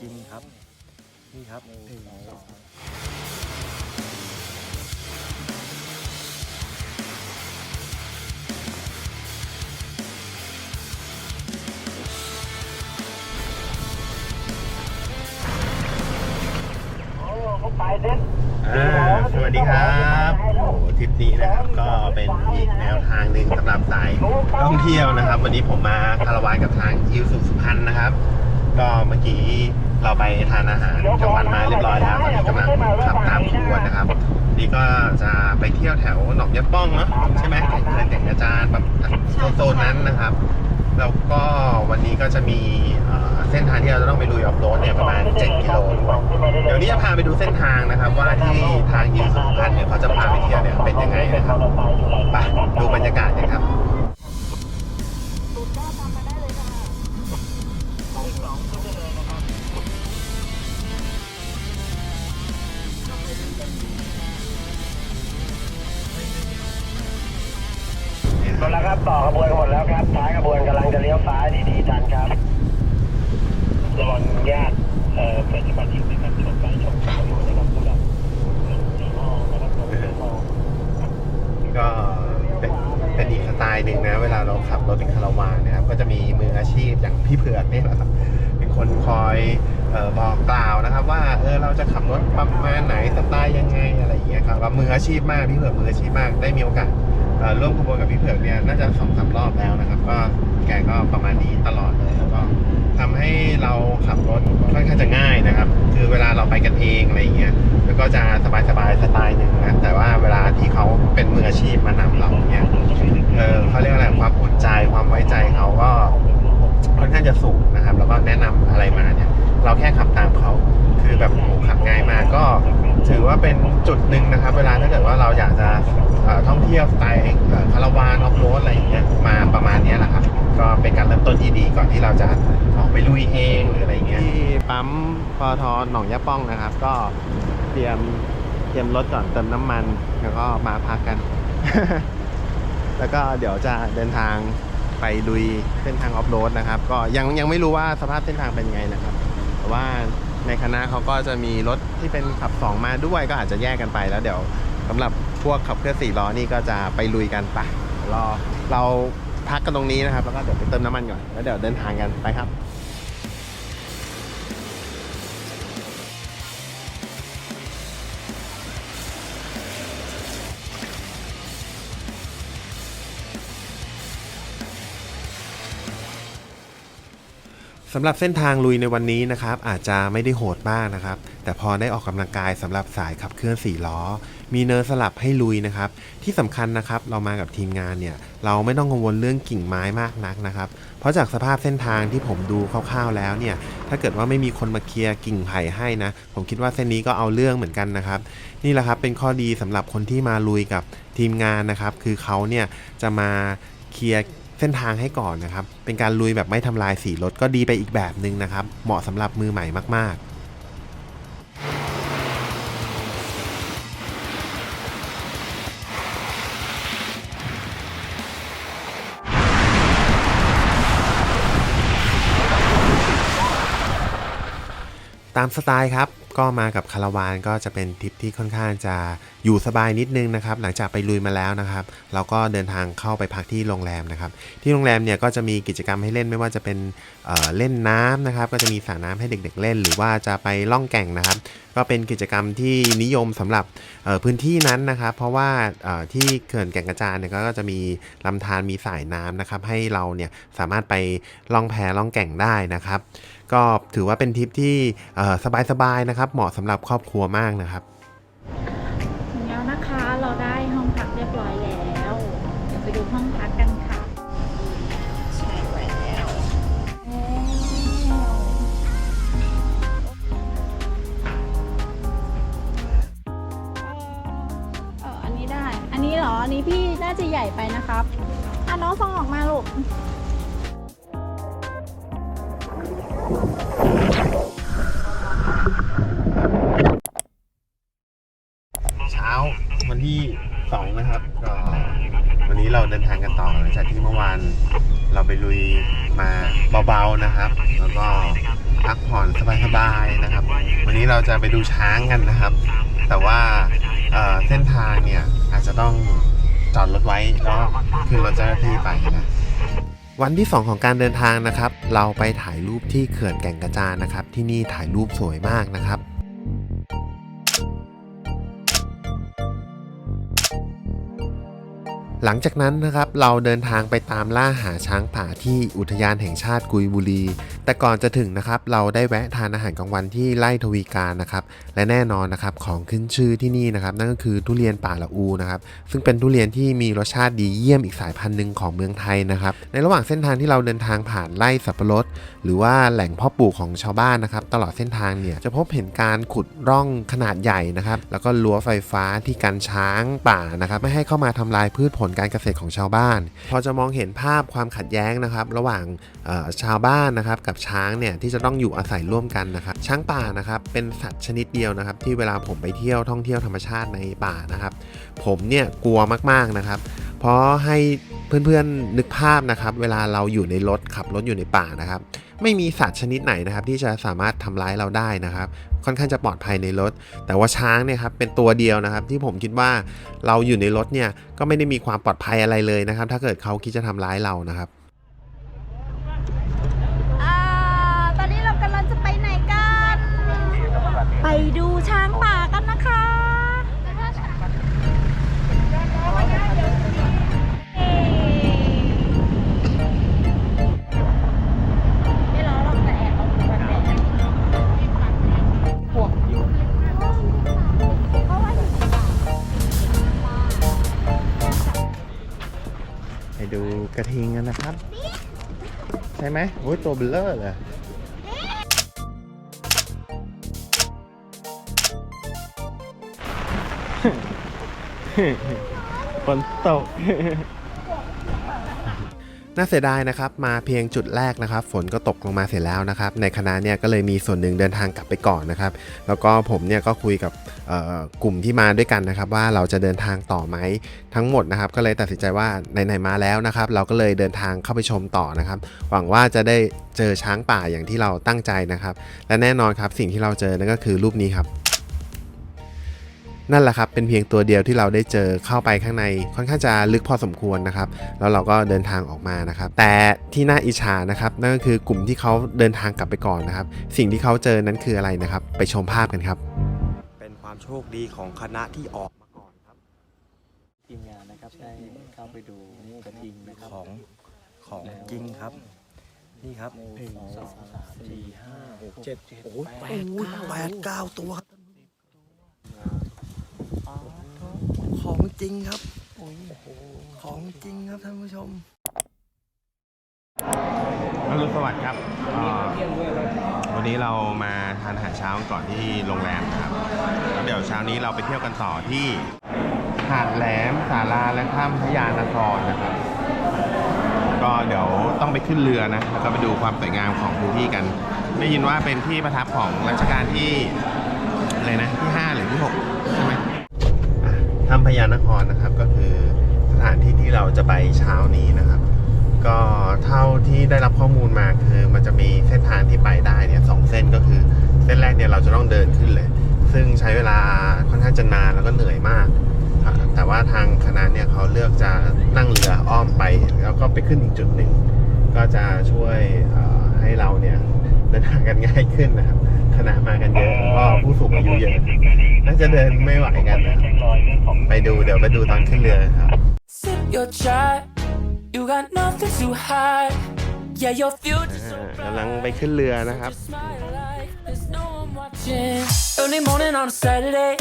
กินครับ นี่ครับอ่าสวัสดีครับโอ้ทริปนี้นะครับก็เป็นอีกแนวทางหนึ่งสำหรับสายท่องเที่ยวนะครับ วันนี้ผมมาคาราวานกับทางอิวสุสุพรรณนะครับ ก็เมื่อกี้ เราไปทานอาหารกลางวันมาเรียบร้อยแล้วตอนนี้กำลังขับตามขบวนนะครับ นี่ก็จะไปเที่ยวแถวหนองยะป้องเนาะใช่ไหมแก่งเขื่อนแก่งกระจานแบบโซนนั้นนะครับ แล้วก็วันนี้ก็จะมีเส้นทางที่เราจะต้องไปลุยออฟโรดเนี่ยประมาณ 7 กิโลด้วยเดี๋ยวนี้จะพาไปดูเส้นทางนะครับ ว่าที่ทางยิวสุพรรณเนี่ยเขาจะพาไปเที่ยวเนี่ยเป็นยังไงนะครับไปดูบรรยากาศกันครับ ต่อขบวนหมดแล้วครับ ท้ายขบวนกำลังจะเลี้ยวซ้ายดีๆทันครับระวังญาติเอ่อเป็นสมาชิกในะครับชมไปชมขาวอยู่นะครับสำหรับสีทองนะครับรถสีทองก็เป็นเป็นอีกสไตล์หนึ่งนะ เวลาเราขับรถเป็นคาราวานนะครับ ก็จะมีมืออาชีพอย่างพี่เผือกนี่แหละครับเป็นคนคอยเอ่อบอกกล่าวนะครับ ว่าเออเราจะขับรถประมาณไหนสไตล์ยังไงอะไรอย่างเงี้ยครับก็มืออาชีพมากพี่เผือกมืออาชีพมากได้มีโอกาส ร่วมขบวนกับพี่เผือกเนี่ยน่าจะสองสามรอบแล้วนะครับ ก็แกก็ประมาณนี้ตลอดเลยแล้วก็ทำให้เราขับรถค่อนข้างจะง่ายนะครับ คือเวลาเราไปกันเองอะไรอย่างเงี้ยแล้วก็จะสบายๆสไตล์หนึ่งนะแต่ว่าเวลาที่เขาเป็นมืออาชีพมานำเราเนี่ยเออเขาเรียกอะไรความอุ่นใจความไว้ใจเขาก็ค่อนข้างจะสูงนะครับ แล้วก็แนะนำอะไรมาเนี่ย เราแค่ขับตามเขาคือแบบขับง่ายมากก็ถือว่าเป็นจุดหนึ่งนะครับ เวลาถ้าเกิดว่าเราอยากจะท่องเที่ยวสไตล์คาราวานออฟโรดอะไรอย่างเงี้ยมาประมาณนี้แหละครับก็เป็นการเริ่มต้นที่ดีก่อนที่เราจะออกไปลุยเองหรืออะไรเงี้ยที่ปั๊มปตทอหนองยะป้องนะครับ ก็เตรียมเตรียมรถก่อนเติมน้ำมันแล้วก็มาพักกัน แล้วก็เดี๋ยวจะเดินทางไปลุยเส้นทางออฟโรดนะครับ ก็ยังยังไม่รู้ว่าสภาพเส้นทางเป็นยังไงนะครับ ว่าในคณะเขาก็จะมีรถที่เป็นขับ 2 มาด้วยก็อาจจะแยกกันไปแล้วเดี๋ยวสำหรับพวกขับเคลื่อนสี่ล้อนี่ก็จะไปลุยกันไปรอเราพักกันตรงนี้นะครับ แล้วก็เดี๋ยวไปเติมน้ำมันก่อนแล้วเดี๋ยวเดินทางกันไปครับ สำหรับเส้นทางลุยในวันนี้นะครับอาจจะไม่ได้โหดมากนะครับ แต่พอได้ออกกำลังกายสำหรับสายขับเคลื่อน4ล้อ มีเนินสลับให้ลุยนะครับ ที่สำคัญนะครับเรามากับทีมงานเนี่ย เราไม่ต้องกังวลเรื่องกิ่งไม้มากนักนะครับ เพราะจากสภาพเส้นทางที่ผมดูคร่าวๆแล้วเนี่ย ถ้าเกิดว่าไม่มีคนมาเคลียร์กิ่งไผ่ให้นะ ผมคิดว่าเส้นนี้ก็เอาเรื่องเหมือนกันนะครับ นี่แหละครับเป็นข้อดีสำหรับคนที่มาลุยกับทีมงานนะครับ คือเขาเนี่ยจะมาเคลียร์ เส้นทางให้ก่อนนะครับ เป็นการลุยแบบไม่ทำลายสีรถก็ดีไปอีกแบบหนึ่งนะครับ เหมาะสำหรับมือใหม่มากๆ ตามสไตล์ครับ ก็มากับคาราวานก็จะเป็นทริปที่ค่อนข้างจะอยู่สบายนิดนึงนะครับ หลังจากไปลุยมาแล้วนะครับ เราก็เดินทางเข้าไปพักที่โรงแรมนะครับ ที่โรงแรมเนี่ยก็จะมีกิจกรรมให้เล่นไม่ว่าจะเป็นเเล่นน้ำนะครับ ก็จะมีสระน้ำให้เด็ก ๆ เล่น หรือว่าจะไปล่องแก่งนะครับ ก็เป็นกิจกรรมที่นิยมสำหรับพื้นที่นั้นนะครับ เพราะว่าที่เขื่อนแก่งกระจานเนี่ยก็จะมีลำธารมีสายน้ำนะครับ ให้เราเนี่ยสามารถไปล่องแพล่องแก่งได้นะครับ ก็ถือว่าเป็นทริปที่สบายๆนะครับ เหมาะสำหรับครอบครัวมากนะครับถึงแล้วนะคะเราได้ห้องพักเรียบร้อยแล้วเดี๋ยวไปดูห้องพักกันค่ะใช่แล้วเอออันนี้ได้ อันนี้เหรอ อันนี้พี่น่าจะใหญ่ไปนะครับอะน้องฟองออกมาลูก งกันต่อหลังจากที่เมื่อวานเราไปลุยมาเบาๆนะครับ แล้วก็พักผ่อนสบายๆนะครับ วันนี้เราจะไปดูช้างกันนะครับ แต่ว่าเเส้นทางเนี่ยอาจจะต้องจอดรถไว้แล้วคือรถเจ้าหน้าที่ไปนะวันที่ 2 ของการเดินทางนะครับ เราไปถ่ายรูปที่เขื่อนแก่งกระจานนะครับ ที่นี่ถ่ายรูปสวยมากนะครับ หลังจากนั้นนะครับเราเดินทางไปตามล่าหาช้างป่าที่อุทยานแห่งชาติกุยบุรี แต่ก่อนจะถึงนะครับเราได้แวะทานอาหารกลางวันที่ไร่ทวีการนะครับและแน่นอนนะครับของขึ้นชื่อที่นี่นะครับนั่นก็คือทุเรียนป่าละอูนะครับซึ่งเป็นทุเรียนที่มีรสชาติดีเยี่ยมอีกสายพันธุ์หนึ่งของเมืองไทยนะครับในระหว่างเส้นทางที่เราเดินทางผ่านไร่สับปะรดหรือว่าแหล่งพาะปลูกของชาวบ้านนะครับตลอดเส้นทางเนี่ยจะพบเห็นการขุดร่องขนาดใหญ่นะครับแล้วก็รั้วไฟฟ้าที่กันช้างป่านะครับไม่ให้เข้ามาทำลายพืชผลการเกษตรของชาวบ้าน พอจะมองเห็นภาพความขัดแย้งนะครับ ระหว่างชาวบ้านนะครับ กับช้างเนี่ยที่จะต้องอยู่อาศัยร่วมกันนะครับ ช้างป่านะครับเป็นสัตว์ชนิดเดียวนะครับ ที่เวลาผมไปเที่ยวท่องเที่ยวธรรมชาติในป่านะครับ ผมเนี่ยกลัวมากๆนะครับ เพราะให้เพื่อนๆนึกภาพนะครับ เวลาเราอยู่ในรถขับรถอยู่ในป่านะครับ ไม่มีสัตว์ชนิดไหนนะครับ ที่จะสามารถทำร้ายเราได้นะครับ ค่อนข้างจะปลอดภัยในรถ แต่ว่าช้างเนี่ยครับเป็นตัวเดียวนะครับ ที่ผมคิดว่าเราอยู่ในรถเนี่ยก็ไม่ได้มีความปลอดภัยอะไรเลยนะครับ ถ้าเกิดเขาคิดจะทำร้ายเรานะครับ ช่ไหมโอ้ยตัวเบลเลอร์เลยฝนตก น่าเสียดายนะครับมาเพียงจุดแรกนะครับ ฝนก็ตกลงมาเสร็จแล้วนะครับ ในคณะเนี่ยก็เลยมีส่วนหนึ่งเดินทางกลับไปก่อนนะครับ แล้วก็ผมเนี่ยก็คุยกับกลุ่มที่มาด้วยกันนะครับ ว่าเราจะเดินทางต่อไหมทั้งหมดนะครับ ก็เลยตัดสินใจว่าไหนๆมาแล้วนะครับ เราก็เลยเดินทางเข้าไปชมต่อนะครับ หวังว่าจะได้เจอช้างป่าอย่างที่เราตั้งใจนะครับ และแน่นอนครับสิ่งที่เราเจอนั่นก็คือรูปนี้ครับ นั่นแหละครับเป็นเพียงตัวเดียวที่เราได้เจอเข้าไปข้างในค่อนข้างจะลึกพอสมควรนะครับแล้วเราก็เดินทางออกมานะครับแต่ที่น่าอิจฉานะครับนั่นก็คือกลุ่มที่เขาเดินทางกลับไปก่อนนะครับ สิ่งที่เขาเจอนั้นคืออะไรนะครับ ไปชมภาพกันครับ เป็นความโชคดีของคณะที่ออกมาก่อนครับทีมงานนะครับได้เข้าไปดูกระทิงนะครับของของจริงครับนี่ครับหนึ่งสองสามสี่ห้าหกเจ็ดโอ้ยแปดแปดเก้าตัวครับของ จริงครับของจริงครับท่านผู้ชมอรุณสวัสดิ์ครับเอ่อวันนี้เรามาทานอาหารเช้าก่อนที่โรงแรมนะครับแล้วเดี๋ยวเช้านี้เราไปเที่ยวกันต่อที่หาดแหลมสาราและข้ามพยานครนะครับ ก็เดี๋ยวต้องไปขึ้นเรือนะแล้วก็ไปดูความสวยงามของพื้นที่กัน ได้ยินว่าเป็นที่ประทับของรัชกาลที่อะไรนะที่ 5 หรือที่6ใช่ไหมถ้ำพญานครนะครับ ก็คือสถานที่ที่เราจะไปเช้านี้นะครับ ก็เท่าที่ได้รับข้อมูลมาคือมันจะมีเส้นทางที่ไปได้เนี่ยสองเส้นก็คือ เส้นแรกเนี่ยเราจะต้องเดินขึ้นเลย ซึ่งใช้เวลาค่อนข้างจะนานแล้วก็เหนื่อยมาก แต่ว่าทางคณะเนี่ยเขาเลือกจะนั่งเรืออ้อมไป แล้วก็ไปขึ้นอีกจุดหนึ่งก็จะช่วยให้เราเนี่ยเดินทางกันง่ายขึ้นนะครับ คณะมากันเยอะแล้วก็ผู้สูงอายุเยอะ น่าจะเดินไม่ไหวกันนะครับไปดูเดี๋ยวไปดูตอนขึ้นเรือครับ Sip your chai, you got nothing to hide. Yeah, your future's so อ่ากำลังไปขึ้นเรือนะครับ Just smile like there's no one watching. Early morning on a Saturday,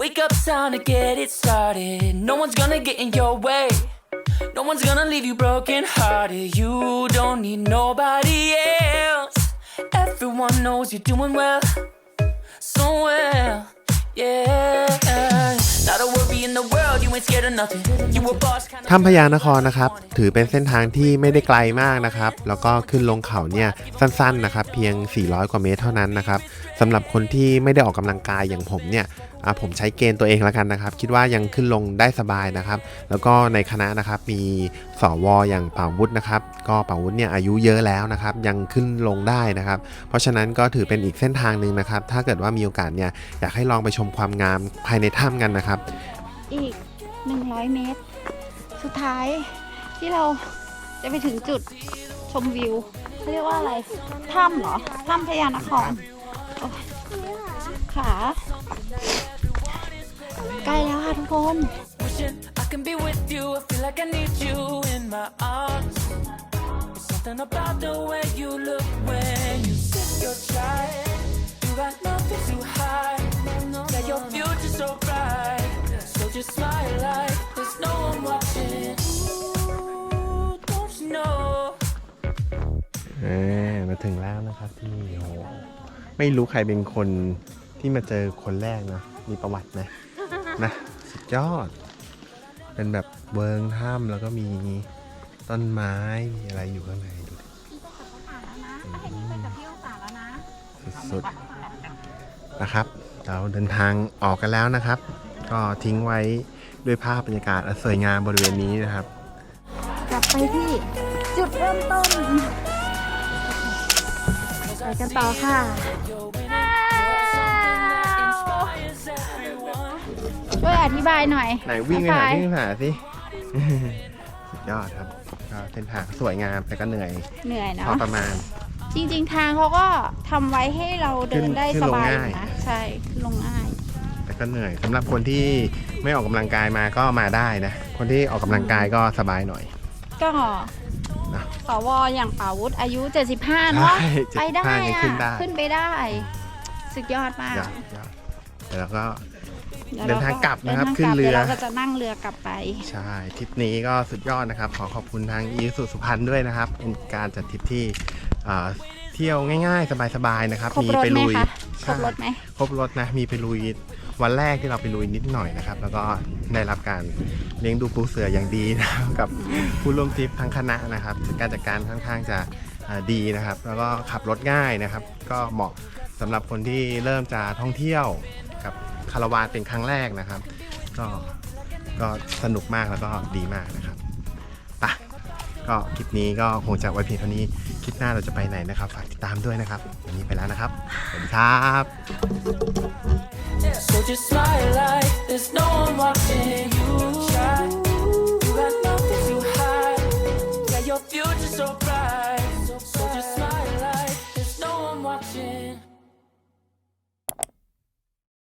wake up time to get it started. No one's gonna get in your way. No one's gonna leave you broken hearted. You don't need nobody else. Everyone knows you're doing well, so well. Yeah, not a worry in the world. You ain't scared of nothing. You a boss, kind of. ถ้ำพญานครนะครับ ถือเป็นเส้นทางที่ไม่ได้ไกลมากนะครับ แล้วก็ขึ้นลงเขาเนี่ยสั้นๆนะครับ เพียง 400 กว่าเมตรเท่านั้นนะครับสำหรับคนที่ไม่ได้ออกกำลังกายอย่างผมเนี่ย ผมใช้เกณฑ์ตัวเองแล้วกันนะครับ คิดว่ายังขึ้นลงได้สบายนะครับ แล้วก็ในคณะนะครับมีสวอย่างป่าวุฒินะครับ ก็ป่าวุฒิเนี่ยอายุเยอะแล้วนะครับ ยังขึ้นลงได้นะครับ เพราะฉะนั้นก็ถือเป็นอีกเส้นทางหนึ่งนะครับ ถ้าเกิดว่ามีโอกาสเนี่ยอยากให้ลองไปชมความงามภายในถ้ำกันนะครับ อีก 100 เมตร สุดท้ายที่เราจะไปถึงจุดชมวิวเขาเรียกว่าอะไรถ้ำเหรอถ้ำพญานครขา ใกล้แล้วค่ะทุกคน Wishing I can be with you. I feel like I need you in my arms. There's something about the way you look when you sip your chai. You got nothing to hide. Yeah, your future's so bright. So just smile like there's no one watching. Ooh, don't you know? เออมาถึงแล้วนะครับที่นี่โอ้โหไม่รู้ใครเป็นคนที่มาเจอคนแรกนะมีประวัติไหม นะสุดยอด เป็นแบบเวิงถ้ำแล้วก็มีต้นไม้มีอะไรอยู่ข้างในดูดิสุดๆนะครับ เราเดินทางออกกันแล้วนะครับ ก็ทิ้งไว้ด้วยภาพบรรยากาศอันสวยงามบริเวณนี้นะครับ กลับไปที่จุดเริ่มต้น ไปกันต่อค่ะ ช่วยอธิบายหน่อยไหนวิ่งไปหาน้อวิ่งปไปหาสิสุดยอดครับก็เส้นทางสวยงามแต่ก็เหนื่อยเหนื่อยพอเนาะประมาณ จริง ๆ ทางเขาก็ทำไว้ให้เราเดินได้ขึ้นสลงบายง่ายนะใช่ขึ้นลงง่าย แต่ก็เหนื่อยสำหรับคนที่ไม่ออกกำลังกายมาก็มาได้นะ คนที่ออกกำลังกายก็สบายหน่อย ก็นะ สวอย่างป่าวุธอายุ 75 เนาะใช่ไปได้75ยังอะขึ้นได้ ขึ้นไปได้ สุดยอดมาก ยอดยอด แต่เราก็ดี๋ยวเดินทางกลับนะครับดิทางขึ้นเรือดี๋ยวเราก็จะนั่งเรือกลับไป ใช่ทริปนี้ก็สุดยอดนะครับ ขอขอบคุณทางอีสุสุพรรณด้วยนะครับเป็นการจัดทริปที่อ่าเที่ยวง่าย ๆ สบายๆนะครับครบมีรถไปไหมลุยคะครใช่บรถไหมครบรถนะมีไปลุยวันแรกที่เราไปลุยนิดหน่อยนะครับ แล้วก็ได้รับการเลี้ยงดูปูเสืออย่างดีนะครับกับผู้ร่วมทริปทั้งคณะนะครับการจัดการค่อนข้างจะอ่าดีนะครับ แล้วก็ขับรถง่ายนะครับ ก็เหมาะสำหรับคนที่เริ่มจะท่องเที่ยว กับคาราวานเป็นครั้งแรกนะครับ ก็ก็สนุกมากแล้วก็ดีมากนะครับปะก็คลิปนี้ก็คงจะไว้เพียงเท่านี้คลิปหน้าเราจะไปไหนนะครับ ฝากติดตามด้วยนะครับวันนี้ไปแล้วนะครับสวัสดีครับ So just smile like there's no one watching.